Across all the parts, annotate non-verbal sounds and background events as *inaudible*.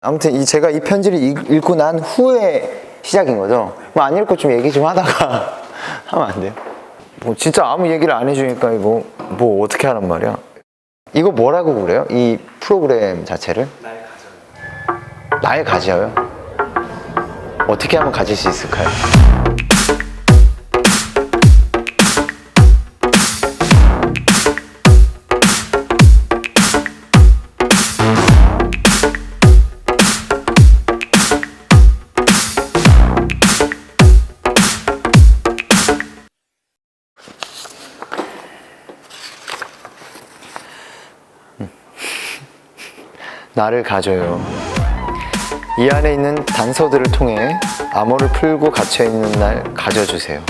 아무튼 이 제가 이 편지를 읽- 읽고 난 후에 시작인 거죠. 뭐 안 읽고 좀 얘기 좀 하다가 *laughs* 하면 안 돼요? 뭐 진짜 아무 얘기를 안 해주니까 이거 뭐 어떻게 하란 말이야? 이거 뭐라고 그래요? 이 프로그램 자체를? 날 가져요. 어떻게 하면 가질 수 있을까요? 나를 가져요. 이 안에 있는 단서들을 통해 암호를 풀고 갇혀 있는 날 가져주세요.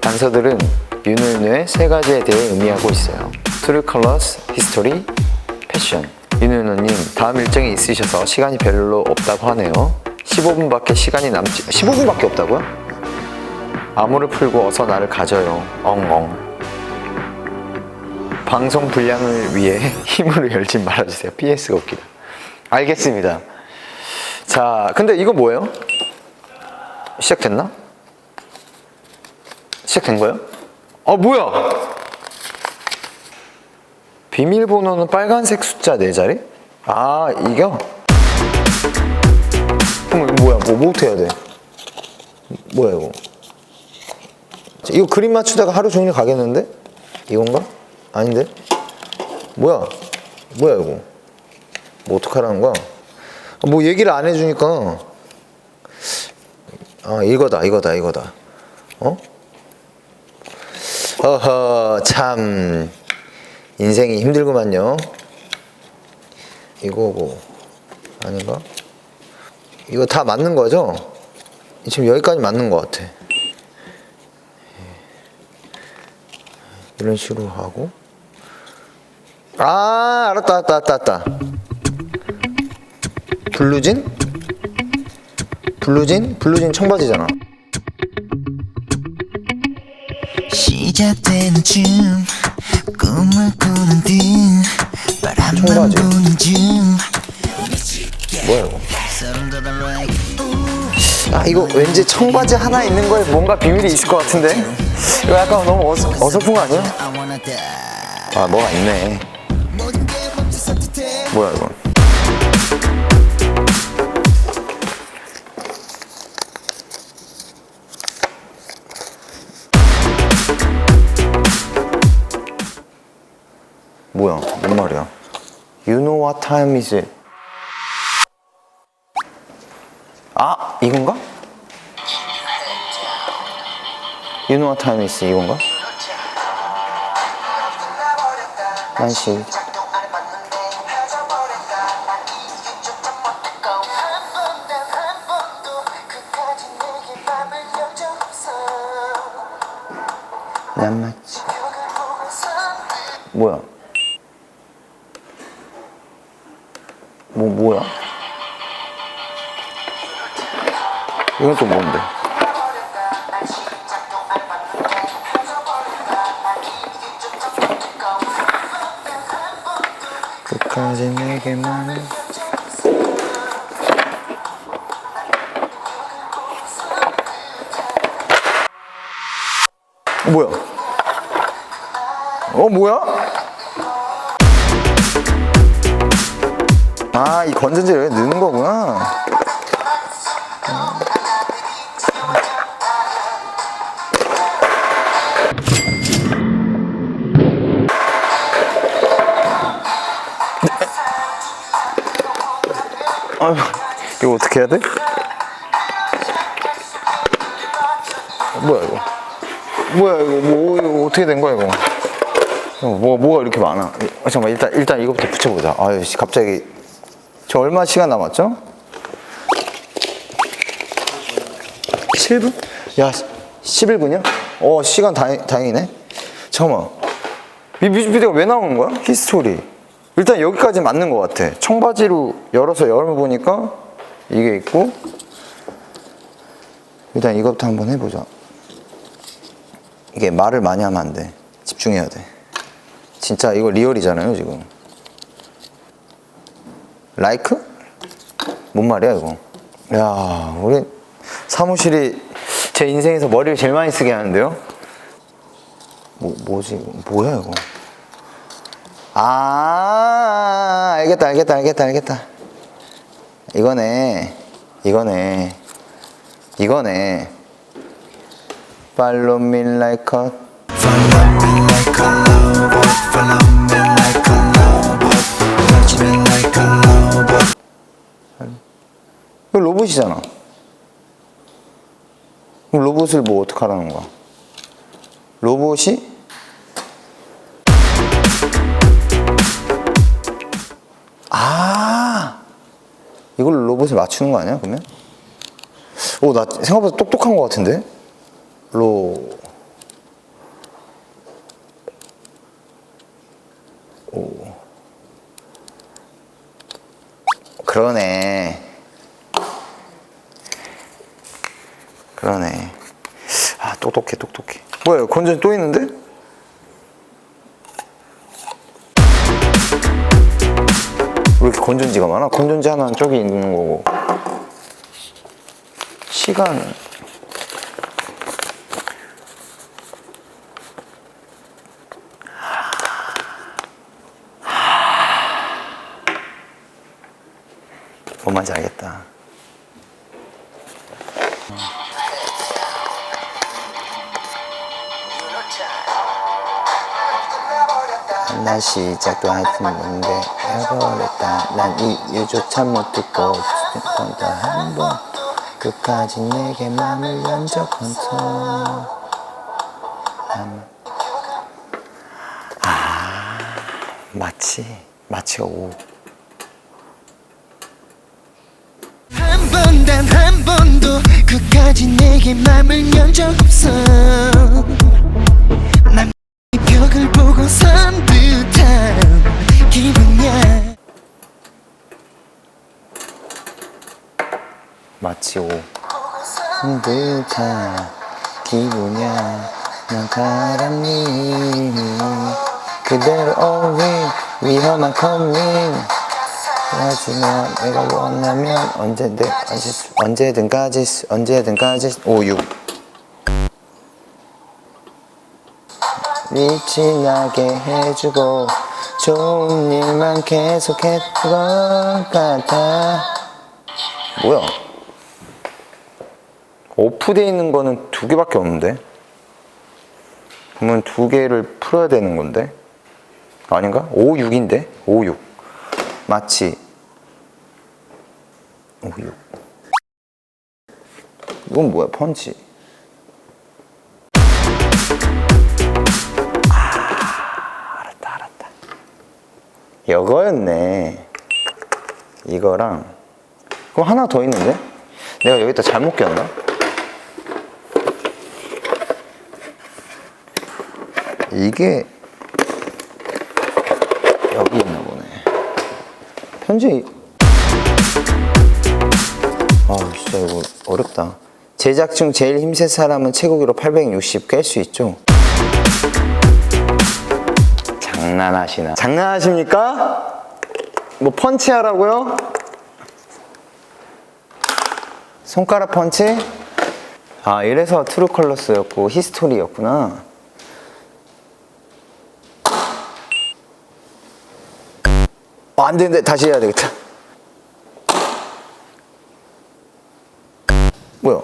단서들은 윤을누의 세 가지에 대해 의미하고 있어요. True Colors, History, Passion. 윤을누님 다음 일정이 있으셔서 시간이 별로 없다고 하네요. 15분밖에 시간이 남지 15분밖에 없다고요? 암호를 풀고 어서 나를 가져요. 엉엉. 방송 분량을 위해 *laughs* 힘으로 열지 말아주세요. PS가 웃기다. 알겠습니다. 자, 근데 이거 뭐예요? 시작됐나? 시작된 거예요? 아, 뭐야? 비밀번호는 빨간색 숫자 4자리? 아, 이겨? 그럼 이거 뭐야? 뭐, 뭐부터 해야 돼? 뭐야, 이거? 자, 이거 그림 맞추다가 하루 종일 가겠는데? 이건가? 아닌데? 뭐야? 뭐야, 이거? 뭐 어떡하라는 거야? 뭐 얘기를 안 해주니까 아 이거다 이거다 이거다 어? 어허 참 인생이 힘들구만요 이거고 아닌가? 이거 다 맞는 거죠? 지금 여기까지 맞는 것 같아 이런 식으로 하고 아 알았다 알았다 알았다 알았다 블루진? 블루진? 블루진 청바지잖아. 시작되는 중 꿈을 꾸는 듯 바람만 청바지. 부는 중 뭐야 이거? 아 이거 왠지 청바지 하나 있는 거에 뭔가 비밀이 있을 것 같은데? 이거 약간 너무 어서, 어설픈 거 아니야? I wanna die 아 뭐가 있네. 모든 게 멈춰 선택해 뭐야 이거? 뭐야? 뭔 말이야? You know what time is it? 아 이건가? You know what time is it 이건가? 난시 난 맞지 이건 또 뭔데? 끝까지 내게만 어, 뭐야? 어 뭐야? 아 이 건전지를 넣는 거구나 어떻게 해야 돼? 뭐야 이거 뭐야 이거 뭐 이거 어떻게 된 거야 이거 어, 뭐 뭐가 이렇게 많아 어, 잠깐만 일단 일단 이거부터 붙여보자 아유 씨, 갑자기 저 얼마 시간 남았죠? 7분? 야 11분이야? 어 시간 다행, 다행이네 잠깐만 이 뮤직비디오가 왜 나오는 거야? 히스토리 일단 여기까지 맞는 것 같아 청바지로 열어서 열어보니까 이게 있고 일단 이것부터 한번 해보자 이게 말을 많이 하면 안 돼. 집중해야 돼. 진짜 이거 리얼이잖아요, 지금. 라이크? 뭔 말이야 이거? 야, 우리 사무실이 제 인생에서 머리를 제일 많이 쓰게 하는데요? 뭐 뭐지? 뭐야 이거? 아, 알겠다, 알겠다, 알겠다, 알겠다. 이거네, 이거네, 이거네. Follow me like a Follow me like a lover Follow me like a lover Touch me like a lover 이거 로봇이잖아. 로봇을 뭐 어떻게 하라는 거야? 로봇이 로봇을 맞추는 거 아니야 그러면? 오 나 생각보다 똑똑한 거 같은데? 로 그러네. 그러네. 아, 똑똑해, 똑똑해. 뭐야, 건전지 또 있는데? 왜 이렇게 건전지가 많아? 건전지 하나는 저기 있는 거고. 시간. 뭔 말인지 알겠다. 난 시작도 하지 못했는데 해버렸다. 난 이유조차 못 듣고 번더 한번 끝까지 내게 맘을 연적 컨트롤 아 마치 마치가 오한 번 단 한 번도 끝까지 내게 맘을 연적 없어 마치 오 듯한 기분이야 난 바람이 그대로 오니 위험한 커밍 하지만 내가 원하면 언제든 언제, 언제든까지 언제든 까지 오육 빛이 나게 해주고 좋은 일만 계속했던 것 같아. 뭐야 오프되어 있는 거는 두 개밖에 없는데? 그러면 두 개를 풀어야 되는 건데? 아닌가? 5, 6인데? 5, 6 마치 5, 6 이건 뭐야 펀치? 아 알았다 알았다. 이거였네. 이거랑. 그럼 하나 더 있는데? 내가 여기다 잘못 꼈나? 이게 여기 있나 보네. 편지. 아, 진짜 이거 어렵다. 제작 중 제일 힘센 사람은 최고기로 860 깰 수 있죠? 장난하시나? 장난하십니까? 뭐 펀치 하라고요? 손가락 펀치? 아, 이래서 트루 컬러스였고 히스토리였구나. 어, 안 되는데 다시 해야 되겠다. 뭐야?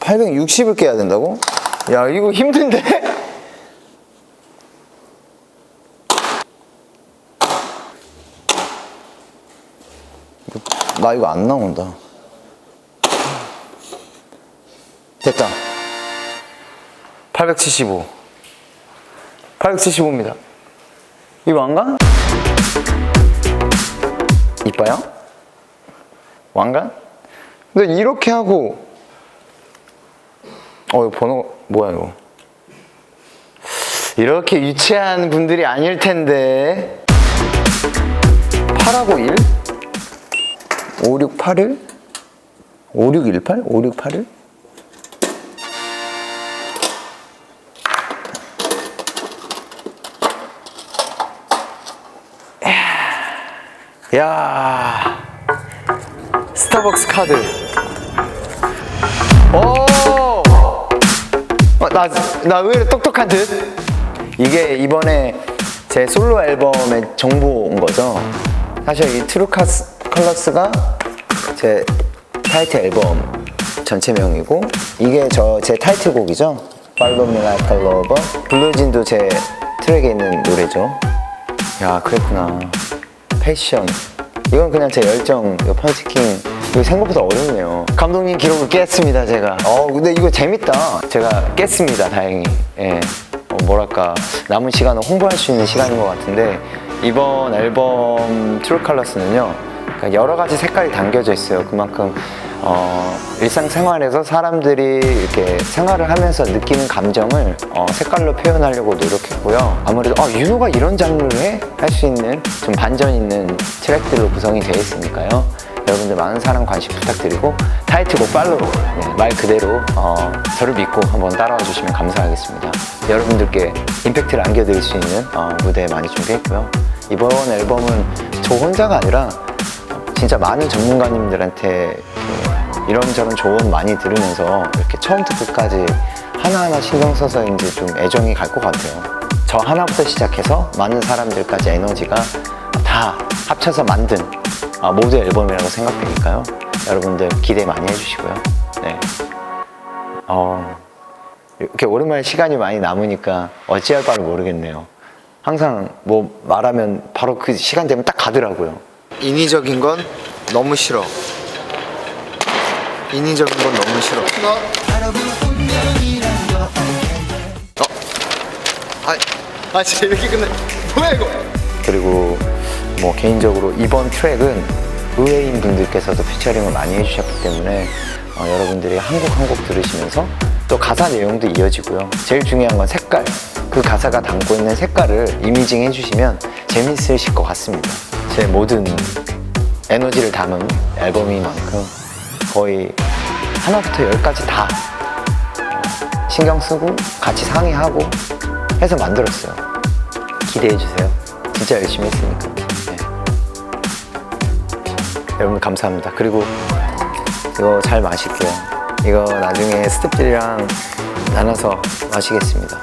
860을 깨야 된다고? 야, 이거 힘든데? 나 이거 안 나온다. 됐다. 875. 875입니다. 이거 안 가? 이뻐요? 왕관? 근데 이렇게 하고 어 번호 뭐야 이거 이렇게 유치한 분들이 아닐 텐데 8하고 1? 5681? 5618? 5681? 야 스타벅스 카드. 오! 어, 나, 나 의외로 똑똑한 듯? 이게 이번에 제 솔로 앨범의 정보인 거죠. 사실 이 트루 카스, 컬러스가 제 타이틀 앨범 전체명이고, 이게 저 제 타이틀곡이죠. Follow Me. 블루진도 제 트랙에 있는 노래죠. 야, 그랬구나. 패션. 이건 그냥 제 열정, 이거 펀치킹. 이거 생각보다 어렵네요. 감독님 기록을 깼습니다, 제가. 어, 근데 이거 재밌다. 제가 깼습니다, 다행히. 예. 어, 뭐랄까. 남은 시간은 홍보할 수 있는 시간인 것 같은데, 이번 앨범 트루 컬러스는요, 그러니까 여러 가지 색깔이 담겨져 있어요. 그만큼, 어, 일상생활에서 사람들이 이렇게 생활을 하면서 느끼는 감정을 어, 색깔로 표현하려고 노력했고요. 아무래도 아, 윤호가 이런 장르를 해? 할 수 있는 좀 반전 있는 트랙들로 구성이 되어 있으니까요. 여러분들 많은 사랑 관심 부탁드리고 타이틀곡 팔로우 네, 말 그대로 어, 저를 믿고 한번 따라와 주시면 감사하겠습니다. 여러분들께 임팩트를 안겨드릴 수 있는 어, 무대 많이 준비했고요. 이번 앨범은 저 혼자가 아니라 진짜 많은 전문가님들한테 이런저런 조언 많이 들으면서 이렇게 처음부터 끝까지 하나하나 신경 써서 이제 좀 애정이 갈 것 같아요. 저 하나부터 시작해서 많은 사람들까지 에너지가 다 합쳐서 만든 아, 모두 앨범이라고 생각되니까요. 여러분들 기대 많이 해주시고요. 네. 어, 이렇게 오랜만에 시간이 많이 남으니까 어찌할 바를 모르겠네요. 항상 뭐 말하면 바로 그 시간 되면 딱 가더라고요. 인위적인 건 너무 싫어. 인위적인 건 너무 싫어. 어? 아, 아 이렇게 끝내. 뭐야 이거? 그리고 뭐 개인적으로 이번 트랙은 의외인 분들께서도 피처링을 많이 해주셨기 때문에 어, 여러분들이 한 곡 한 곡 들으시면서 또 가사 내용도 이어지고요. 제일 중요한 건 색깔. 그 가사가 담고 있는 색깔을 이미징 해주시면 재밌으실 것 같습니다. 제 모든 에너지를 담은 앨범인 만큼 거의 하나부터 열까지 다 신경 쓰고 같이 상의하고 해서 만들었어요. 기대해 주세요. 진짜 열심히 했으니까. 네. 여러분 감사합니다. 그리고 이거 잘 마실게요. 이거 나중에 스태프들이랑 나눠서 마시겠습니다.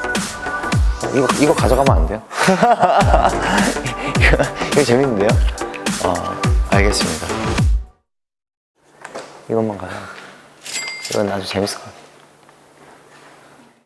이거 이거 가져가면 안 돼요? *laughs* 이거, 이거 재밌는데요? 어 알겠습니다. 이것만 가요. 이건 아주 재밌을 것 같아요.